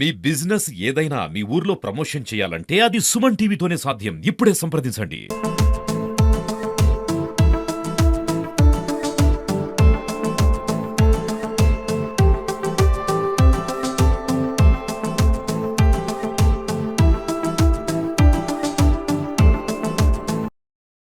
మీ business ఏదైనా మీ ఊర్లో promotion చేయాలంటే అది సుమన్ టీవీతోనే సాధ్యం. ఇప్పుడే సంప్రదించండి.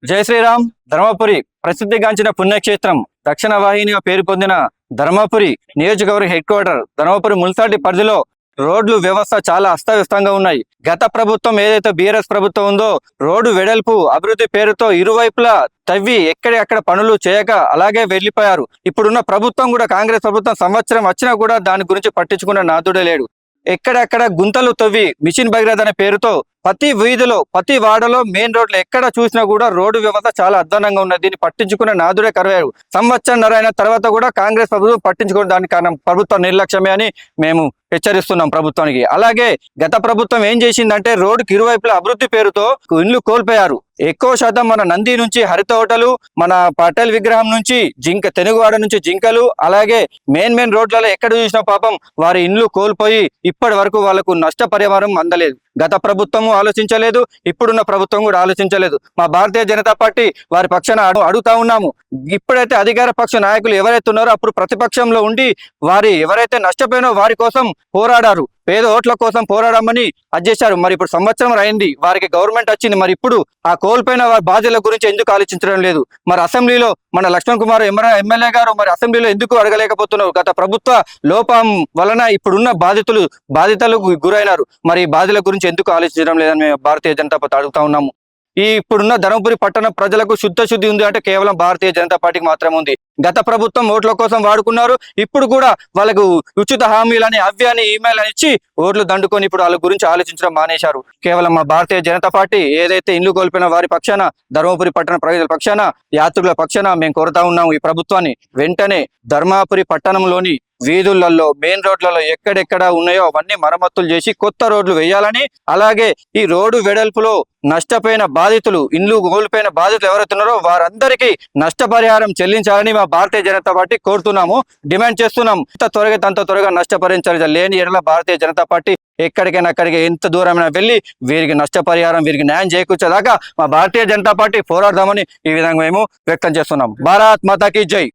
జై శ్రీరామ్. ధర్మపురి ప్రసిద్ధిగాంచిన పుణ్యక్షేత్రం. దక్షిణ వాహినిగా పేరు పొందిన ధర్మపురి నియోజకవర్గ హెడ్ క్వార్టర్ ధర్మపురి మున్సిపాలిటీ పరిధిలో రోడ్లు వ్యవస్థ చాలా అస్తవ్యస్తంగా ఉన్నాయి. గత ప్రభుత్వం ఏదైతే బీఆర్ఎస్ ప్రభుత్వం ఉందో రోడ్డు వెడల్పు అభివృద్ధి పేరుతో ఇరువైపులా తవ్వి ఎక్కడెక్కడ పనులు చేయక అలాగే వెళ్ళిపోయారు ఇప్పుడున్న ప్రభుత్వం కూడా కాంగ్రెస్ ప్రభుత్వం సంవత్సరం వచ్చినా కూడా దాని గురించి పట్టించుకున్న నాదుడే లేడు. ఎక్కడెక్కడ గుంతలు తవ్వి మిషన్ భగీరథ అనే పేరుతో ప్రతి వీధిలో ప్రతి వాడలో మెయిన్ రోడ్లు ఎక్కడ చూసినా కూడా రోడ్డు వ్యవస్థ చాలా అధ్వానంగా ఉన్నది. దీన్ని పట్టించుకున్న నాదుడే కరవారు సంవత్సరం అయిన తర్వాత కూడా కాంగ్రెస్ ప్రభుత్వం పట్టించుకున్న దానికి కారణం ప్రభుత్వ నిర్లక్ష్యమే అని మేము హెచ్చరిస్తున్నాం ప్రభుత్వానికి. అలాగే గత ప్రభుత్వం ఏం చేసిందంటే రోడ్డుకి ఇరువైపులా అభివృద్ధి పేరుతో ఇండ్లు కోల్పోయారు. ఎక్కువ శాతం మన నంది నుంచి హరిత హోటలు మన పటేల్ విగ్రహం నుంచి జింక తెనుగువాడ నుంచి జింకలు అలాగే మెయిన్ మెయిన్ రోడ్లలో ఎక్కడ చూసినా పాపం వారి ఇండ్లు కోల్పోయి ఇప్పటి వరకు వాళ్ళకు నష్టపరిహారం అందలేదు. గత ప్రభుత్వము ఆలోచించలేదు ఇప్పుడున్న ప్రభుత్వం కూడా ఆలోచించలేదు. మా భారతీయ జనతా పార్టీ వారి పక్షాన అడుగుతా ఉన్నాము. ఇప్పుడైతే అధికార పక్ష నాయకులు ఎవరైతే ఉన్నారో అప్పుడు ప్రతిపక్షంలో ఉండి వారి ఎవరైతే నష్టపోయినో వారి కోసం పోరాడారు. పేద ఓట్ల కోసం పోరాడమని అది చేశారు. మరి ఇప్పుడు సంవత్సరం అయింది వారికి గవర్నమెంట్ వచ్చింది. మరి ఇప్పుడు ఆ కోల్పోయిన వారి బాధ్యతల గురించి ఎందుకు ఆలోచించడం లేదు? మరి అసెంబ్లీలో మన లక్ష్మణ్ కుమార్ ఎమ్మెల్యే ఎమ్మెల్యే గారు మరి అసెంబ్లీలో ఎందుకు అడగలేకపోతున్నారు? గత ప్రభుత్వ లోపం వలన ఇప్పుడున్న బాధితులు బాధితులకు గురైనారు. మరి ఈ గురించి గురించి ఎందుకు ఆలోచించడం లేదని మేము భారతీయ జనతా పార్టీ అడుగుతా ఉన్నాము. ఈ ఇప్పుడున్న ధర్మపురి పట్టణ ప్రజలకు శుద్ధ శుద్ధి ఉంది అంటే కేవలం భారతీయ జనతా పార్టీకి మాత్రమే ఉంది. గత ప్రభుత్వం ఓట్ల కోసం వాడుకున్నారు. ఇప్పుడు కూడా వాళ్ళకు ఉచిత హామీలని అవ్యాని ఈమెయిల్ అని ఇచ్చి ఓట్లు దండుకొని ఇప్పుడు వాళ్ళ గురించి ఆలోచించడం మానేశారు. కేవలం మా భారతీయ జనతా పార్టీ ఏదైతే ఇల్లు కోల్పోయిన వారి పక్షాన ధర్మపురి పట్టణ ప్రజల పక్షాన యాత్రికుల పక్షాన మేము కోరుతా ఉన్నాము ఈ ప్రభుత్వాన్ని వెంటనే ధర్మాపురి పట్టణంలోని వీధులలో మెయిన్ రోడ్లలో ఎక్కడెక్కడ ఉన్నాయో అవన్నీ మరమ్మతులు చేసి కొత్త రోడ్లు వేయాలని అలాగే ఈ రోడ్డు వెడల్పులో నష్టపోయిన బాధితులు ఇండ్లు కోల్పోయిన బాధితులు ఎవరైతున్నారో వారందరికీ నష్టపరిహారం చెల్లించాలని మా భారతీయ జనతా పార్టీ కోరుతున్నాము డిమాండ్ చేస్తున్నాం. ఎంత త్వరగా అంత త్వరగా నష్టపరించాలి లేని ఎడల భారతీయ జనతా పార్టీ ఎక్కడికైనా అక్కడికి ఎంత దూరమైనా వెళ్ళి వీరికి నష్టపరిహారం వీరికి న్యాయం చేకూర్చేదాకా మా భారతీయ జనతా పార్టీ పోరాడదామని ఈ విధంగా మేము వ్యక్తం చేస్తున్నాం. భారత్ మాతాకి జై.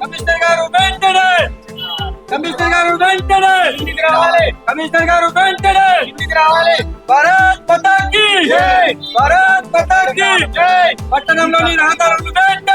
కమిషనర్ గారు వెంటనే! కమిషనర్ గారు వెంటనే ఇంటికి రావాలి కమిషనర్ గారు వెంటనే ఇంటికి రావాలి భారత్ పతాకి జై భారత్ పతాకి జై పట్టణంలోని రహదారులను వెంటనే పట్టణంలోని రహదారులను